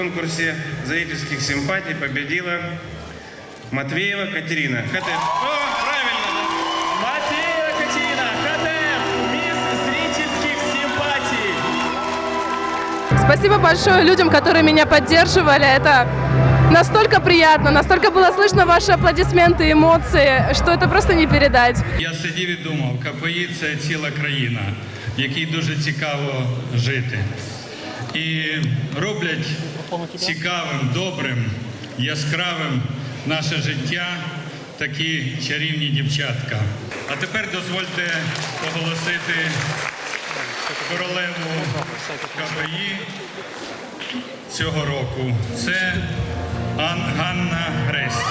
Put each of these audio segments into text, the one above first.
конкурсе зрительских симпатий победила Матвеева Катерина. КТ. О, правильно! да. Матвеева Катерина, КТФ, мисс зрительских симпатий. Спасибо большое людям, которые меня поддерживали. Это настолько приятно, настолько было слышно ваши аплодисменты и эмоции, что это просто не передать. Я сидів і думав, КПІ це ціла країна, в якій дуже цікаво жити. І роблять цікавим, добрим, яскравим наше життя такі чарівні дівчатка. А тепер дозвольте оголосити королеву КПІ цього року. Це Ан- Ганна Гресь.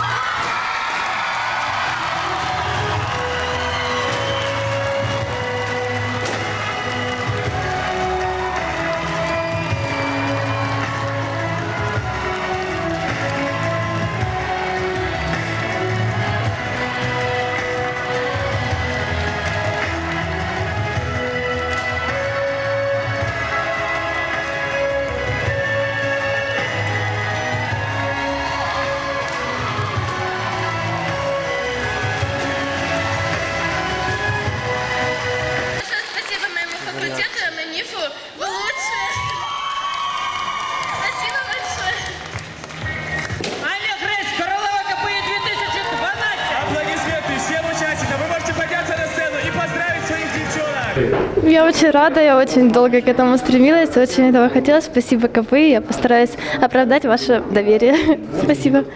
На НИФу. Вы лучшие. Спасибо большое. Аня Гресь, королева КПІ 2012. Аплодисменты всем участникам. Вы можете подняться на сцену и поздравить своих девчонок. Я очень рада, я очень долго к этому стремилась, очень этого хотела. Спасибо, КПИ, я постараюсь оправдать ваше доверие. Спасибо.